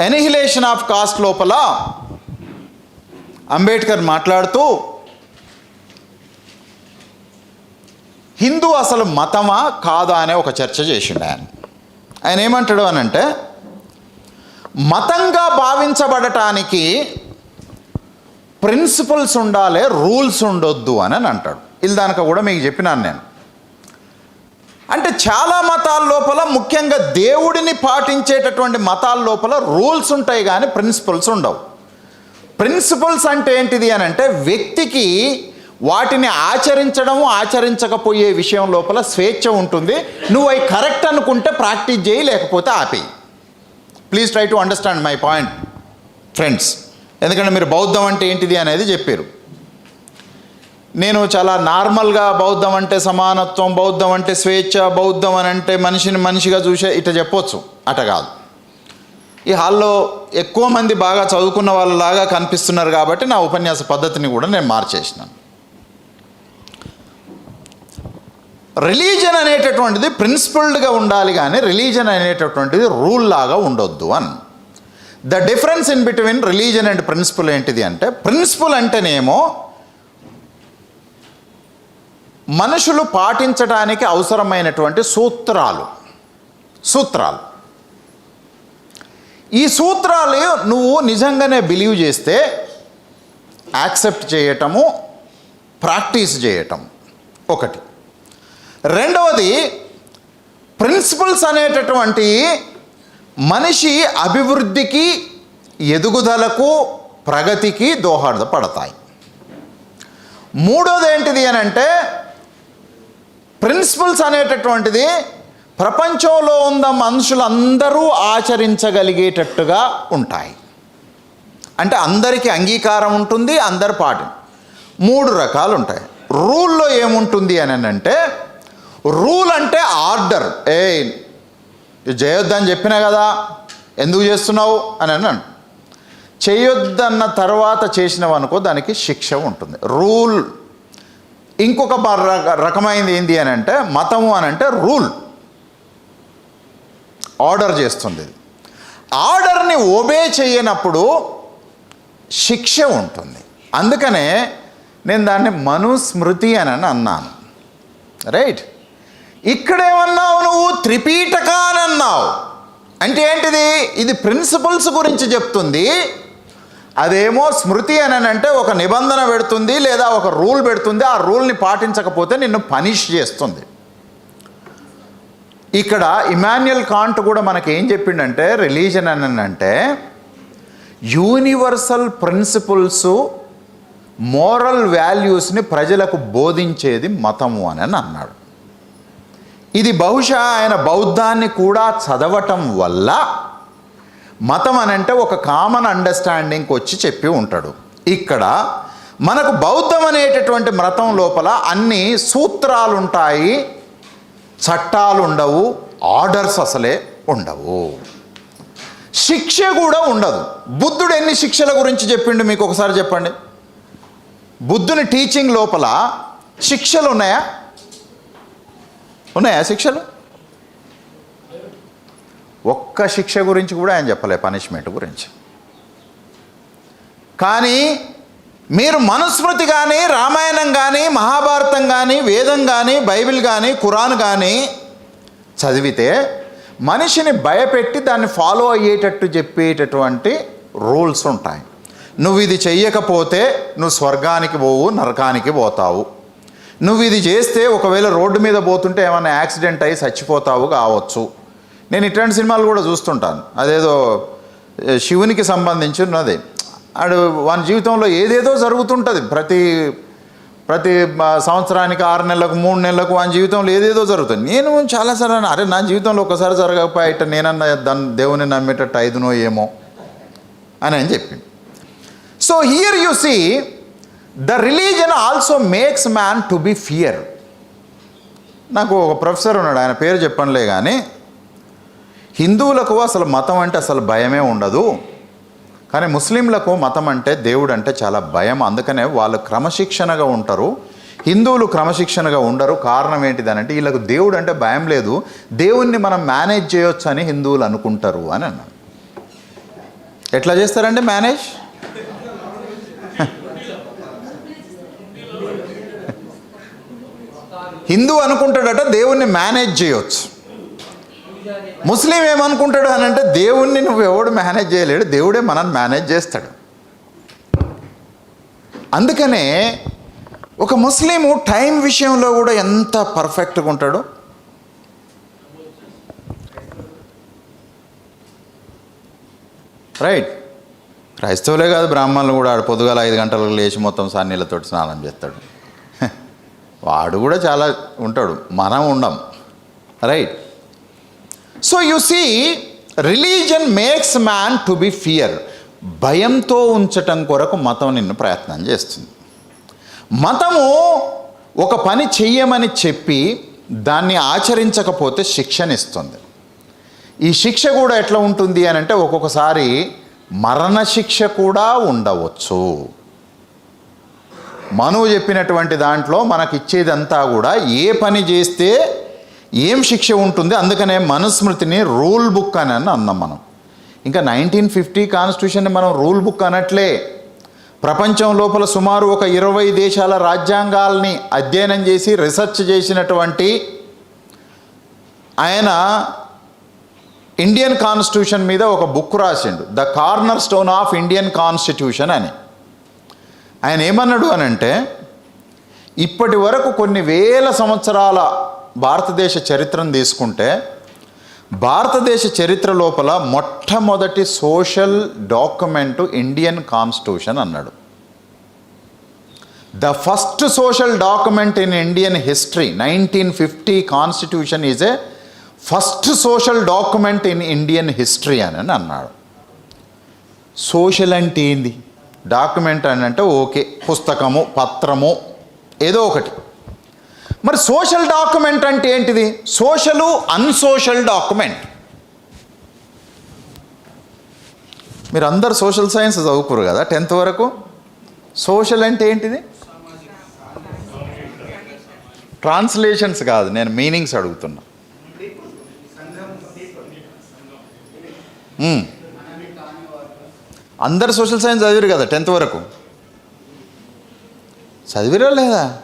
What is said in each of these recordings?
Annihilation of cost లోపల అంబేద్కర్ మాట్లాడుతూ హిందూ అసలు మతమా? కాదా? అనే ఒక చర్చ చేసిండు ఆయన. ఆయన ఏమంటాడు అని అంటే మతంగా భావించబడటానికి ప్రిన్సిపల్స్ ఉండాలి రూల్స్ ఉండొద్దు అని అని అంటాడు. ఇల్లు దానిక కూడా మీకు చెప్పినాను నేను. అంటే చాలా మతాల లోపల ముఖ్యంగా దేవుడిని పాటించేటటువంటి మతాల లోపల రూల్స్ ఉంటాయి కానీ ప్రిన్సిపల్స్ ఉండవు. ప్రిన్సిపల్స్ అంటే ఏంటిది అని అంటే వ్యక్తికి వాటిని ఆచరించడం ఆచరించకపోయే విషయం లోపల స్వేచ్ఛ ఉంటుంది. నువ్వు అవి కరెక్ట్ అనుకుంటే ప్రాక్టీస్ చేయి లేకపోతే ఆపేయి. Please try to understand my point friends ఎందుకంటే మీరు బౌద్ధం అంటే ఏంటిది అనేది చెప్పారు. నేను చాలా నార్మల్గా బౌద్ధం అంటే సమానత్వం బౌద్ధం అంటే స్వేచ్ఛ బౌద్ధం అని అంటే మనిషిని మనిషిగా చూసే ఇట చెప్పొచ్చు. అట కాదు. ఈ హాల్లో ఎక్కువ మంది బాగా చదువుకున్న వాళ్ళలాగా కనిపిస్తున్నారు కాబట్టి నా ఉపన్యాస పద్ధతిని కూడా నేను మార్చేసినాను. రిలీజన్ అనేటటువంటిది ప్రిన్సిపల్డ్గా ఉండాలి కానీ రిలీజన్ అనేటటువంటిది రూల్ లాగా ఉండొద్దు అని. The difference in between religion and principle ఏంటిది అంటే ప్రిన్సిపల్ అంటేనేమో మనుషులు పాటించడానికి అవసరమైనటువంటి సూత్రాలు. సూత్రాలు. ఈ సూత్రాలు నువ్వు నిజంగానే బిలీవ్ చేస్తే యాక్సెప్ట్ చేయటము ప్రాక్టీస్ చేయటం ఒకటి. రెండవది ప్రిన్సిపల్స్ అనేటటువంటి మనిషి అభివృద్ధికి ఎదుగుదలకు ప్రగతికి దోహదపడతాయి. మూడోది ఏంటిది అని అంటే ప్రిన్సిపల్స్ అనేటటువంటిది ప్రపంచంలో ఉన్న మనుషులందరూ ఆచరించగలిగేటట్టుగా ఉంటాయి. అంటే అందరికీ అంగీకారం ఉంటుంది అందరి పాటి మూడు రకాలు ఉంటాయి రూల్లో ఏముంటుంది అని అంటే రూల్ అంటే ఆర్డర్. ఏ చేయొద్దని చెప్పినా కదా ఎందుకు చేస్తున్నావు అని అన్నాను. చేయొద్దన్న తర్వాత చేసినవనుకో దానికి శిక్ష ఉంటుంది. రూల్ ఇంకొక రకమైనది ఏంటి అని అంటే మతము అని అంటే రూల్. ఆర్డర్ చేస్తుంది. ఆర్డర్ని ఒబే చేయనప్పుడు శిక్ష ఉంటుంది. అందుకనే నేను దాన్ని మనుస్మృతి అని అన్నాను. రైట్? ఇక్కడేమన్నావు నువ్వు? త్రిపీఠక అని అన్నావు. అంటే ఏంటిది? ఇది ప్రిన్సిపల్స్ గురించి చెప్తుంది. అదేమో స్మృతి అని అంటే ఒక నిబంధన పెడుతుంది లేదా ఒక రూల్ పెడుతుంది. ఆ రూల్ని పాటించకపోతే నిన్ను పనిష్ చేస్తుంది. ఇక్కడ ఇమాన్యుయల్ కాంట్ కూడా మనకి ఏం చెప్పిండంటే రిలీజన్ అని అంటే యూనివర్సల్ ప్రిన్సిపల్స్ మోరల్ వాల్యూస్ని ప్రజలకు బోధించేది మతము అని అని అన్నాడు. ఇది బహుశా ఆయన బౌద్ధాన్ని కూడా చదవటం వల్ల మతం అని అంటే ఒక కామన్ అండర్స్టాండింగ్కి వచ్చి చెప్పి ఉంటాడు. ఇక్కడ మనకు బౌద్ధం అనేటటువంటి మతం లోపల అన్ని సూత్రాలుంటాయి చట్టాలు ఉండవు ఆర్డర్స్ అసలే ఉండవు. శిక్ష కూడా ఉండదు. బుద్ధుడు ఎన్ని శిక్షల గురించి చెప్పిండు మీకు ఒకసారి చెప్పండి? బుద్ధుని టీచింగ్ లోపల శిక్షలు ఉన్నాయా ఉన్నాయా శిక్షలు? ఒక్క శిక్ష గురించి కూడా ఆయన చెప్పలే పనిష్మెంట్ గురించి. కానీ మీరు మనుస్మృతి కానీ రామాయణం కానీ మహాభారతం కానీ వేదం కానీ బైబిల్ కానీ ఖురాన్ కానీ చదివితే మనిషిని భయపెట్టి దాన్ని ఫాలో అయ్యేటట్టు చెప్పేటటువంటి రూల్స్ ఉంటాయి. నువ్వు ఇది చెయ్యకపోతే నువ్వు స్వర్గానికి పోవు నరకానికి పోతావు. నువ్వు ఇది చేస్తే ఒకవేళ రోడ్డు మీద పోతుంటే ఏమైనా యాక్సిడెంట్ అయ్యి చచ్చిపోతావు కావచ్చు. నేను ఇట్లాంటి సినిమాలు కూడా చూస్తుంటాను. అదేదో శివునికి సంబంధించి ఉన్నది ఆడు వాని జీవితంలో ఏదేదో జరుగుతుంటుంది. ప్రతి ప్రతి సంవత్సరానికి ఆరు నెలలకు మూడు నెలలకు వాని జీవితంలో ఏదేదో జరుగుతుంది. నేను చాలాసార్లు అరే నా జీవితంలో ఒకసారి జరగకపోయి ఇట్ట నేనన్నా దాన్ని దేవుని నమ్మేటట్టు ఐదునో ఏమో? అని అని చెప్పింది so here you see the religion also makes man to be fear నాకు ఒక ప్రొఫెసర్ ఉన్నాడు ఆయన పేరు చెప్పనులే కానీ హిందువులకు అసలు మతం అంటే అసలు భయమే ఉండదు. కానీ ముస్లింలకు మతం అంటే దేవుడు అంటే చాలా భయం. అందుకనే వాళ్ళు క్రమశిక్షణగా ఉంటారు. హిందువులు క్రమశిక్షణగా ఉండరు. కారణం ఏంటిదనంటే వీళ్ళకు దేవుడు అంటే భయం లేదు. దేవుణ్ణి మనం మేనేజ్ చేయొచ్చు అని హిందువులు అనుకుంటారు అని అన్నాడు ఎట్లా చేస్తారండి మేనేజ్? హిందూ అనుకుంటాడట దేవుణ్ణి మేనేజ్ చేయొచ్చు. ముస్లిం ఏమనుకుంటాడు అని అంటే దేవుణ్ణి నువ్వు ఎవడు మేనేజ్ చేయలేడు దేవుడే మనల్ని మేనేజ్ చేస్తాడు. అందుకనే ఒక ముస్లిము టైం విషయంలో కూడా ఎంత పర్ఫెక్ట్గా ఉంటాడు రైట్ క్రైస్తవులే కాదు బ్రాహ్మణులు కూడా ఆడు పొద్దుగాల ఐదు గంటలకు లేచి మొత్తం సాన్నీళ్ళతో స్నానం చేస్తాడు. వాడు కూడా చాలా ఉంటాడు మనం ఉండం right so you see religion makes man to be fear భయంతో ఉంచటం కొరకు మతం నిన్ను ప్రయత్నం చేస్తుంది. మతము ఒక పని చెయ్యమని చెప్పి దాన్ని ఆచరించకపోతే శిక్షనిస్తుంది. ఈ శిక్ష కూడా ఎట్లా ఉంటుంది అని అంటే ఒక్కొక్కసారి మరణ శిక్ష కూడా ఉండవచ్చు. మనువు చెప్పినటువంటి దాంట్లో మనకిచ్చేదంతా కూడా ఏ పని చేస్తే ఏం శిక్ష ఉంటుంది? అందుకనే మనుస్మృతిని రూల్ బుక్ అని అని అన్నాం మనం. ఇంకా నైన్టీన్ ఫిఫ్టీ కాన్స్టిట్యూషన్ని మనం రూల్ బుక్ అనట్లే. ప్రపంచం లోపల సుమారు ఒక ఇరవై దేశాల రాజ్యాంగాల్ని అధ్యయనం చేసి రీసెర్చ్ చేసినటువంటి ఆయన ఇండియన్ కాన్స్టిట్యూషన్ మీద ఒక బుక్ రాసిండు. The corner stone of Indian constitution అని. ఆయన ఏమన్నాడు అని అంటే ఇప్పటి వరకు కొన్ని వేల సంవత్సరాల భారతదేశ చరిత్రను తీసుకుంటే భారతదేశ చరిత్ర లోపల మొట్టమొదటి సోషల్ డాక్యుమెంటు ఇండియన్ కాన్స్టిట్యూషన్ అన్నాడు. The first social document in Indian history nineteen fifty constitution is a first social document in Indian history అని అని అన్నాడు. సోషల్ అంటే ఏంది? డాక్యుమెంట్ అని అంటే ఓకే పుస్తకము పత్రము ఏదో ఒకటి. మరి సోషల్ డాక్యుమెంట్ అంటే ఏంటిది? Social unsocial document. మీరు అందరు సోషల్ సైన్స్ చదువుకోరు కదా టెన్త్ వరకు? సోషల్ అంటే ఏంటిది? ట్రాన్స్లేషన్స్ కాదు నేను మీనింగ్స్ అడుగుతున్నా. అందరు సోషల్ సైన్స్ చదివారు కదా టెన్త్ వరకు? చదివిరా లేదా?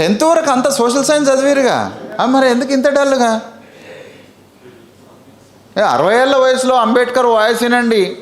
టెన్త్ వరకు అంత సోషల్ సైన్స్ చదివారుగా. మరి ఎందుకు ఇంత డల్గా? అరవై ఏళ్ళ వయసులో అంబేద్కర్ వాయిస్ వినండి.